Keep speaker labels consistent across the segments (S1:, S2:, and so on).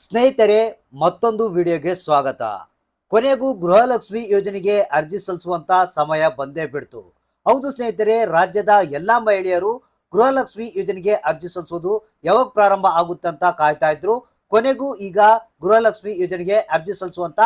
S1: ಸ್ನೇಹಿತರೆ, ಮತ್ತೊಂದು ವಿಡಿಯೋಗೆ ಸ್ವಾಗತ. ಕೊನೆಗೂ ಗೃಹಲಕ್ಷ್ಮಿ ಯೋಜನೆಗೆ ಅರ್ಜಿ ಸಲ್ಲಿಸುವಂತ ಸಮಯ ಬಂದೇ ಬಿಡ್ತು. ಹೌದು ಸ್ನೇಹಿತರೆ, ರಾಜ್ಯದ ಎಲ್ಲಾ ಮಹಿಳೆಯರು ಗೃಹಲಕ್ಷ್ಮಿ ಯೋಜನೆಗೆ ಅರ್ಜಿ ಸಲ್ಲಿಸೋದು ಯಾವಾಗ ಪ್ರಾರಂಭ ಆಗುತ್ತೆ ಅಂತ ಕಾಯ್ತಾ ಇದ್ರು. ಕೊನೆಗೂ ಈಗ ಗೃಹಲಕ್ಷ್ಮಿ ಯೋಜನೆಗೆ ಅರ್ಜಿ ಸಲ್ಲಿಸುವಂತ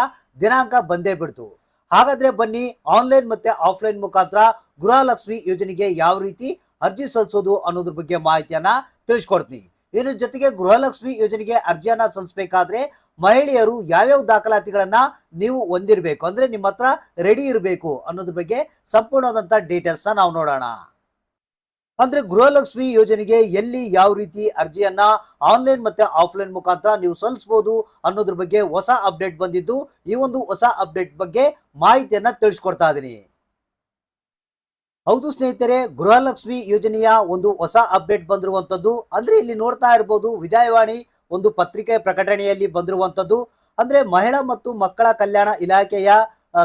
S1: ದಿನಾಂಕ ಬಂದೇ ಬಿಡ್ತು. ಹಾಗಾದ್ರೆ ಬನ್ನಿ, ಆನ್ಲೈನ್ ಮತ್ತೆ ಆಫ್ಲೈನ್ ಮುಖಾಂತರ ಗೃಹಲಕ್ಷ್ಮಿ ಯೋಜನೆಗೆ ಯಾವ ರೀತಿ ಅರ್ಜಿ ಸಲ್ಲಿಸೋದು ಅನ್ನೋದ್ರ ಬಗ್ಗೆ ಮಾಹಿತಿಯನ್ನ ತಿಳಿಸ್ಕೊಡ್ತೀನಿ. ಇನ್ನು ಜೊತೆಗೆ ಗೃಹಲಕ್ಷ್ಮಿ ಯೋಜನೆಗೆ ಅರ್ಜಿಯನ್ನ ಸಲ್ಲಿಸಬೇಕಾದ್ರೆ ಮಹಿಳೆಯರು ಯಾವ್ಯಾವ ದಾಖಲಾತಿಗಳನ್ನ ನೀವು ಹೊಂದಿರಬೇಕು? ಅಂದ್ರೆ ನಿಮ್ಮ ಹತ್ರ ರೆಡಿ ಇರಬೇಕು ಅನ್ನೋದ್ರ ಬಗ್ಗೆ ಸಂಪೂರ್ಣವಾದಂತ ಡೀಟೇಲ್ಸ್ ನಾವು ನೋಡೋಣ. ಅಂದ್ರೆ ಗೃಹಲಕ್ಷ್ಮಿ ಯೋಜನೆಗೆ ಎಲ್ಲಿ ಯಾವ ರೀತಿ ಅರ್ಜಿಯನ್ನ ಆನ್ಲೈನ್ ಮತ್ತೆ ಆಫ್ಲೈನ್ ಮುಖಾಂತರ ನೀವು ಸಲ್ಲಿಸಬಹುದು ಅನ್ನೋದ್ರ ಬಗ್ಗೆ ಹೊಸ ಅಪ್ಡೇಟ್ ಬಂದಿದ್ದು, ಈ ಒಂದು ಹೊಸ ಅಪ್ಡೇಟ್ ಬಗ್ಗೆ ಮಾಹಿತಿಯನ್ನ ತಿಳಿಸ್ಕೊಡ್ತಾ ಇದೀನಿ. ಹೌದು ಸ್ನೇಹಿತರೆ, ಗೃಹಲಕ್ಷ್ಮಿ ಯೋಜನೆಯ ಒಂದು ಹೊಸ ಅಪ್ಡೇಟ್ ಬಂದಿರುವಂತದ್ದು ಅಂದ್ರೆ ಇಲ್ಲಿ ನೋಡ್ತಾ ಇರ್ಬೋದು, ವಿಜಯವಾಣಿ ಒಂದು ಪತ್ರಿಕೆ ಪ್ರಕಟಣೆಯಲ್ಲಿ ಬಂದಿರುವಂತದ್ದು ಅಂದ್ರೆ ಮಹಿಳಾ ಮತ್ತು ಮಕ್ಕಳ ಕಲ್ಯಾಣ ಇಲಾಖೆಯ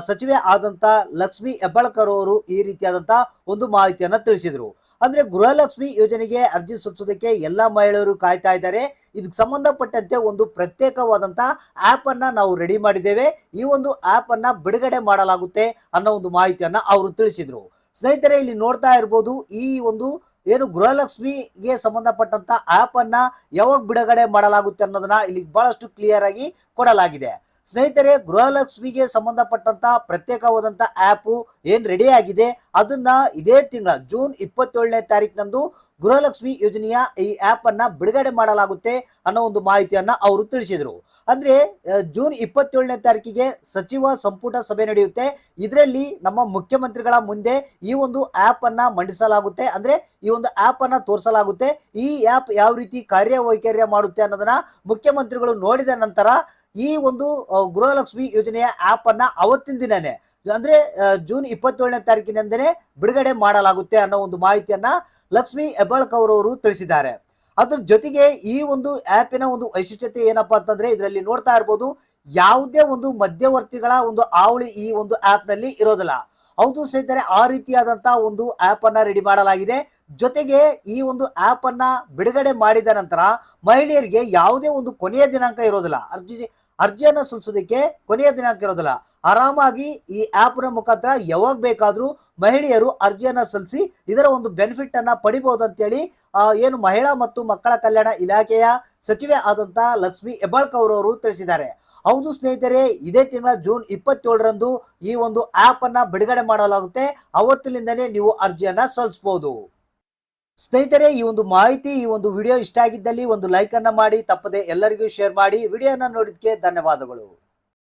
S1: ಸಚಿವೆ ಆದಂತ ಲಕ್ಷ್ಮಿ ಹೆಬ್ಬಾಳ್ಕರ್ ಅವರು ಈ ರೀತಿಯಾದಂತ ಒಂದು ಮಾಹಿತಿಯನ್ನ ತಿಳಿಸಿದ್ರು. ಅಂದ್ರೆ ಗೃಹಲಕ್ಷ್ಮಿ ಯೋಜನೆಗೆ ಅರ್ಜಿ ಸಲ್ಲಿಸೋದಕ್ಕೆ ಎಲ್ಲಾ ಮಹಿಳೆಯರು ಕಾಯ್ತಾ ಇದ್ದಾರೆ. ಇದಕ್ಕೆ ಸಂಬಂಧಪಟ್ಟಂತೆ ಒಂದು ಪ್ರತ್ಯೇಕವಾದಂತ ಆಪ್ ಅನ್ನ ನಾವು ರೆಡಿ ಮಾಡಿದ್ದೇವೆ. ಈ ಒಂದು ಆಪ್ ಅನ್ನ ಬಿಡುಗಡೆ ಮಾಡಲಾಗುತ್ತೆ ಅನ್ನೋ ಒಂದು ಮಾಹಿತಿಯನ್ನ ಅವರು ತಿಳಿಸಿದ್ರು. ಸ್ನೇಹಿತರೆ, ಇಲ್ಲಿ ನೋಡ್ತಾ ಇರ್ಬೋದು, ಈ ಒಂದು ಏನು ಗೃಹಲಕ್ಷ್ಮಿಗೆ ಸಂಬಂಧಪಟ್ಟಂತ ಆಪ್ ಅನ್ನ ಯಾವಾಗ ಬಿಡುಗಡೆ ಮಾಡಲಾಗುತ್ತೆ ಅನ್ನೋದನ್ನ ಇಲ್ಲಿ ಬಹಳಷ್ಟು ಕ್ಲಿಯರ್ ಆಗಿ ಕೊಡಲಾಗಿದೆ. ಸ್ನೇಹಿತರೆ, ಗೃಹಲಕ್ಷ್ಮಿಗೆ ಸಂಬಂಧಪಟ್ಟಂತ ಪ್ರತ್ಯೇಕವಾದಂತ ಆಪ್ ಏನ್ ರೆಡಿ ಆಗಿದೆ, ಅದನ್ನ ಇದೇ ತಿಂಗಳ ಜೂನ್ ಇಪ್ಪತ್ತೇಳನೇ ತಾರೀಕಿನಂದು ಗೃಹಲಕ್ಷ್ಮಿ ಯೋಜನೆಯ ಈ ಆಪ್ ಅನ್ನ ಬಿಡುಗಡೆ ಮಾಡಲಾಗುತ್ತೆ ಅನ್ನೋ ಒಂದು ಮಾಹಿತಿಯನ್ನ ಅವರು ತಿಳಿಸಿದರು. ಅಂದ್ರೆ ಜೂನ್ ಇಪ್ಪತ್ತೇಳನೇ ತಾರೀಕಿಗೆ ಸಚಿವ ಸಂಪುಟ ಸಭೆ ನಡೆಯುತ್ತೆ. ಇದರಲ್ಲಿ ನಮ್ಮ ಮುಖ್ಯಮಂತ್ರಿಗಳ ಮುಂದೆ ಈ ಒಂದು ಆಪ್ ಅನ್ನ ಮಂಡಿಸಲಾಗುತ್ತೆ. ಅಂದ್ರೆ, ಈ ಒಂದು ಆಪ್ ಅನ್ನ ತೋರಿಸಲಾಗುತ್ತೆ. ಈ ಆಪ್ ಯಾವ ರೀತಿ ಕಾರ್ಯವೈಖರ್ಯ ಮಾಡುತ್ತೆ ಅನ್ನೋದನ್ನ ಮುಖ್ಯಮಂತ್ರಿಗಳು ನೋಡಿದ ನಂತರ ಈ ಒಂದು ಗೃಹಲಕ್ಷ್ಮಿ ಯೋಜನೆಯ ಆಪ್ ಅನ್ನ ಅವತ್ತಿನ ದಿನನೇ, ಅಂದ್ರೆ ಜೂನ್ ಇಪ್ಪತ್ತೇಳನೇ ತಾರೀಕಿನಿಂದನೇ ಬಿಡುಗಡೆ ಮಾಡಲಾಗುತ್ತೆ ಅನ್ನೋ ಒಂದು ಮಾಹಿತಿಯನ್ನ ಲಕ್ಷ್ಮಿ ಹೆಬ್ಬಾಳ್ಕರ್ ಅವರು ತಿಳಿಸಿದ್ದಾರೆ. ಅದ್ರ ಜೊತೆಗೆ ಈ ಒಂದು ಆ್ಯಪಿನ ಒಂದು ವೈಶಿಷ್ಟ್ಯತೆ ಏನಪ್ಪಾ ಅಂತಂದ್ರೆ, ಇದರಲ್ಲಿ ನೋಡ್ತಾ ಇರ್ಬೋದು, ಯಾವುದೇ ಒಂದು ಮಧ್ಯವರ್ತಿಗಳ ಒಂದು ಆವಳಿ ಈ ಒಂದು ಆಪ್ನಲ್ಲಿ ಇರೋದಿಲ್ಲ. ಹೌದು ಸ್ನೇಹಿತರೆ, ಆ ರೀತಿಯಾದಂತಹ ಒಂದು ಆಪ್ ಅನ್ನ ರೆಡಿ ಮಾಡಲಾಗಿದೆ. ಜೊತೆಗೆ ಈ ಒಂದು ಆಪ್ ಅನ್ನ ಬಿಡುಗಡೆ ಮಾಡಿದ ನಂತರ ಮಹಿಳೆಯರಿಗೆ ಯಾವುದೇ ಒಂದು ಕೊನೆಯ ದಿನಾಂಕ ಇರೋದಿಲ್ಲ. ಅರ್ಜಿ ಅರ್ಜಿಯನ್ನ ಸಲ್ಲಿಸೋದಕ್ಕೆ ಕೊನೆಯ ದಿನಾಂಕ ಇರೋದಿಲ್ಲ, ಆರಾಮಾಗಿ ಈ ಆಪ್ನ ಮುಖಾಂತರ ಯಾವಾಗ ಬೇಕಾದರೂ ಮಹಿಳೆಯರು ಅರ್ಜಿಯನ್ನ ಸಲ್ಲಿಸಿ ಇದರ ಒಂದು ಬೆನಿಫಿಟ್ ಅನ್ನ ಪಡಿಬಹುದು ಅಂತೇಳಿ ಏನು ಮಹಿಳಾ ಮತ್ತು ಮಕ್ಕಳ ಕಲ್ಯಾಣ ಇಲಾಖೆಯ ಸಚಿವೆ ಆದಂತ ಲಕ್ಷ್ಮಿ ಹೆಬ್ಬಾಳ್ಕರ್ ಅವರು ತಿಳಿಸಿದ್ದಾರೆ. ಹೌದು ಸ್ನೇಹಿತರೆ, ಇದೇ ತಿಂಗಳ ಜೂನ್ ಇಪ್ಪತ್ತೇಳರಂದು ಈ ಒಂದು ಆಪ್ ಅನ್ನ ಬಿಡುಗಡೆ ಮಾಡಲಾಗುತ್ತೆ. ಅವತ್ತಿನಿಂದನೇ ನೀವು ಅರ್ಜಿಯನ್ನ ಸಲ್ಲಿಸಬಹುದು. ಸ್ನೇಹಿತರೆ, ಈ ಒಂದು ಮಾಹಿತಿ, ಈ ಒಂದು ವಿಡಿಯೋ ಇಷ್ಟ ಆಗಿದ್ದಲ್ಲಿ ಒಂದು ಲೈಕ್ ಅನ್ನ ಮಾಡಿ, ತಪ್ಪದೆ ಎಲ್ಲರಿಗೂ ಶೇರ್ ಮಾಡಿ. ವಿಡಿಯೋನ ನೋಡಿದ್ಕೆ ಧನ್ಯವಾದಗಳು.